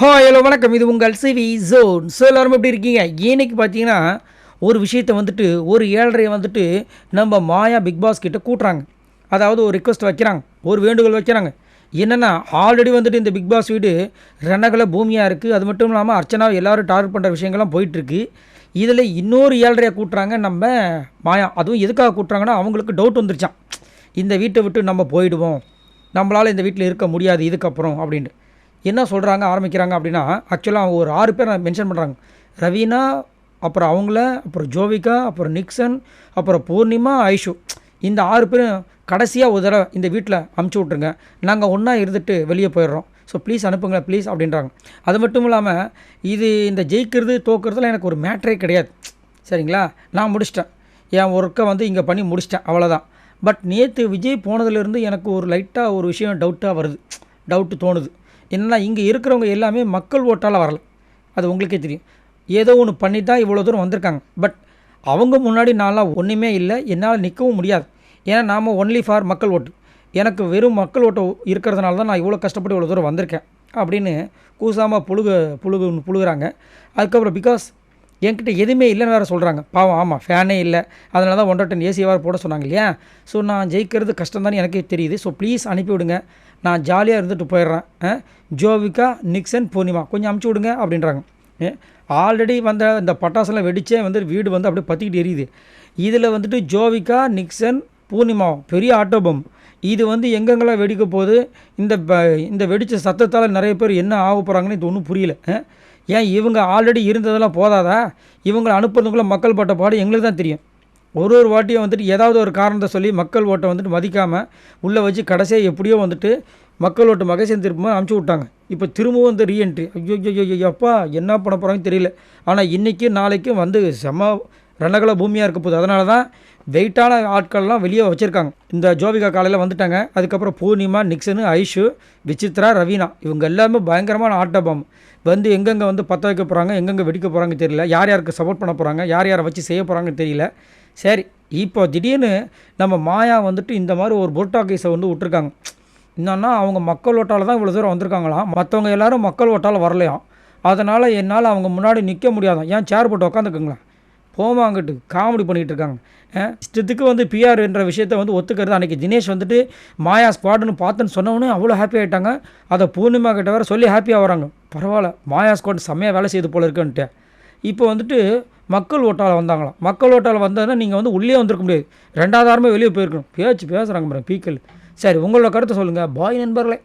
Hi hello வணக்கம். இது உங்கள் சிவி ஜோன். ஸோ எல்லாரும் எப்படி இருக்கீங்க? இன்னைக்கு பார்த்தீங்கன்னா ஒரு விஷயத்தை வந்துட்டு ஒரு ஏழரையை வந்துட்டு நம்ம மாயா பிக் பாஸ் கிட்ட கூட்டுறாங்க. அதாவது ஒரு ரிக்வஸ்ட் வைக்கிறாங்க. ஒரு வேண்டுகோள் வைக்கிறாங்க. என்னென்னா ஆல்ரெடி வந்துட்டு இந்த பிக் பாஸ் வீடு ரெண்டகல பூமியாக இருக்குது அது மட்டும் இல்லாமல் அர்ச்சனா எல்லாரும் டார்கெட் பண்ணுற விஷயங்கள்லாம் போயிட்டுருக்கு. இதில் இன்னொரு ஏழரையை கூட்டுறாங்க நம்ம மாயா. அதுவும் எதுக்காக கூட்டுறாங்கன்னா அவங்களுக்கு டவுட் வந்துருச்சான் இந்த வீட்டை விட்டு நம்ம போயிடுவோம். நம்மளால் இந்த வீட்டில் இருக்க முடியாது இதுக்கப்புறம் அப்படின்ட்டு. என்ன சொல்கிறாங்க ஆரம்பிக்கிறாங்க அப்படின்னா ஆக்சுவலாக அவங்க ஒரு ஆறு பேர் மென்ஷன் பண்ணுறாங்க ரவீனா அப்புறம் அவங்கள அப்புறம் ஜோவிகா அப்புறம் நிக்சன் அப்புறம் பூர்ணிமா ஐஷு. இந்த ஆறு பேரும் கடைசியாக ஒரு தடவை இந்த வீட்டில் அமுச்சு விட்ருங்க நாங்கள் ஒன்றா இருந்துட்டு வெளியே போயிடுறோம். ஸோ ப்ளீஸ் அனுப்புங்களேன் ப்ளீஸ் அப்படின்றாங்க. அது மட்டும் இல்லாமல் இது இந்த ஜெயிக்கிறது தோக்குறதுல எனக்கு ஒரு மேட்ரே கிடையாது. சரிங்களா? நான் முடிச்சிட்டேன். என் ஒர்க்கை வந்து இங்கே பண்ணி முடிச்சிட்டேன் அவ்வளோதான் பட் நேற்று விஜய் போனதுலேருந்து எனக்கு ஒரு லைட்டாக ஒரு விஷயம் டவுட்டாக வருது. டவுட்டு தோணுது. என்னென்னா இங்கே இருக்கிறவங்க எல்லாமே மக்கள் ஓட்டால் வரல. அது உங்களுக்கே தெரியும். ஏதோ ஒன்று பண்ணி தான் இவ்வளோ தூரம் வந்திருக்காங்க. பட் அவங்க முன்னாடி நான்லாம் ஒன்றுமே இல்லை. என்னால் நிற்கவும் முடியாது. ஏன்னா நாம் ஒன்லி ஃபார் மக்கள் ஓட்டு. எனக்கு வெறும் மக்கள் ஓட்டு இருக்கிறதுனால தான் நான் இவ்வளோ கஷ்டப்பட்டு இவ்வளோ தூரம் வந்திருக்கேன். அப்படின்னு கூசாமல் புழுக புழுகு புழுகுறாங்க. அதுக்கப்புறம் பிகாஸ் என்கிட்ட எதுவுமே இல்லைன்னு வேறு சொல்கிறாங்க பாவம் ஆமாம் ஃபேனே இல்லை. அதனால தான் ஒன்றரை டன் ஏசி வேறு போட சொன்னாங்க இல்லையா? ஸோ நான் ஜெயிக்கிறது கஷ்டம் தான் எனக்கே தெரியுது. ஸோ ப்ளீஸ் அனுப்பிவிடுங்க நான் ஜாலியாக இருந்துட்டு போயிடுறேன். ஜோவிகா நிக்சன் பூர்ணிமா கொஞ்சம் அமுச்சு விடுங்க அப்படின்றாங்க. ஆல்ரெடி வந்த இந்த பட்டாசுலாம் வெடிச்சே வந்து வீடு வந்து அப்படியே பற்றிக்கிட்டு எரியுது. இதில் வந்துட்டு ஜோவிகா நிக்சன் பூர்ணிமா பெரிய ஆட்டோபம் இது வந்து எங்கெங்கெல்லாம் வெடிக்க போகுது? இந்த ப- இந்த வெடித்த சத்தத்தால் நிறைய பேர் என்ன ஆக போகிறாங்கன்னு இது ஒன்றும் புரியல. ஏன் இவங்க ஆல்ரெடி இருந்ததெல்லாம் போதாதா? இவங்களை அனுப்புறதுக்குள்ளே மக்கள் பட்ட பாடு எங்களுக்கு தான் தெரியும். ஒரு ஒரு வாட்டியும் வந்துட்டு ஏதாவது ஒரு காரணத்தை சொல்லி மக்கள் ஓட்டை வந்துட்டு மதிக்காமல் உள்ளே வச்சு கடைசியாக எப்படியோ வந்துட்டு மக்கள் ஓட்டு மகேசன் திரும்ப அனுப்பிச்சி விட்டாங்க. இப்போ திரும்பவும் வந்து ரீஎன்ட்ரி ஐயோ ஐயோ ஐயோ அப்பா என்ன பண்ண போகிறாங்கன்னு தெரியல. ஆனால் இன்றைக்கும் நாளைக்கும் வந்து செம ரணகல பூமியாக இருக்க போகுது. அதனால தான் வெயிட்டான ஆட்கள்லாம் வெளியே வச்சுருக்காங்க. இந்த ஜோவிகா காலையில் வந்துட்டாங்க. அதுக்கப்புறம் பூர்ணிமா நிக்சனு ஐஷு விசித்ரா ரவீனா. இவங்க எல்லாமே பயங்கரமான ஆட்டபம் வந்து எங்கெங்கே வந்து பற்ற வைக்க போகிறாங்க எங்கெங்கே வெடிக்க போகிறாங்க தெரியல. யார் யாருக்கு சப்போர்ட் பண்ண போகிறாங்க யார் யாரை வச்சு செய்ய போகிறாங்கன்னு தெரியல. சரி இப்போ திடீர்னு நம்ம மாயா வந்துட்டு இந்த மாதிரி ஒரு புரோட்டா கேஸை வந்து விட்டுருக்காங்க. என்னன்னா அவங்க மக்கள் ஓட்டால் தான் இவ்வளோ தூரம் வந்திருக்காங்களாம் மற்றவங்க எல்லாரும் மக்கள் ஓட்டால் வரலையாம் அதனால் என்னால் அவங்க முன்னாடி நிற்க முடியாதான் ஏன் சேர் போட்டு உக்காந்துக்குங்களேன் போவாங்கட்டு காமெடி பண்ணிகிட்டு இருக்காங்க. இஷ்டத்துக்கு வந்து பிஆர் என்ற விஷயத்தை வந்து ஒத்துக்கிறது அன்றைக்கி தினேஷ் வந்துட்டு மாயா ஸ்குவாடுன்னு பார்த்துன்னு சொன்னவொன்னே அவ்வளோ ஹாப்பி ஆகிட்டாங்க அதை பூர்ணிமா கிட்ட வேற சொல்லி ஹாப்பியாக வராங்க பரவாயில்ல மாயா ஸ்குவாட் செம்மையாக வேலை செய்து போல இருக்குன்ட்டு. இப்போ வந்துட்டு மக்கள் ஓட்டால் வந்தாங்களாம் மக்கள் ஓட்டால் வந்ததுன்னா நீங்கள் வந்து உள்ளே வந்திருக்க முடியாது. ரெண்டாவது வாரமே வெளியே போயிருக்கணும். பேச்சு பேசுகிறாங்க மேடம் பீக்கல். சரி உங்களோட கருத்தை சொல்லுங்கள் பாய் நண்பர்களே.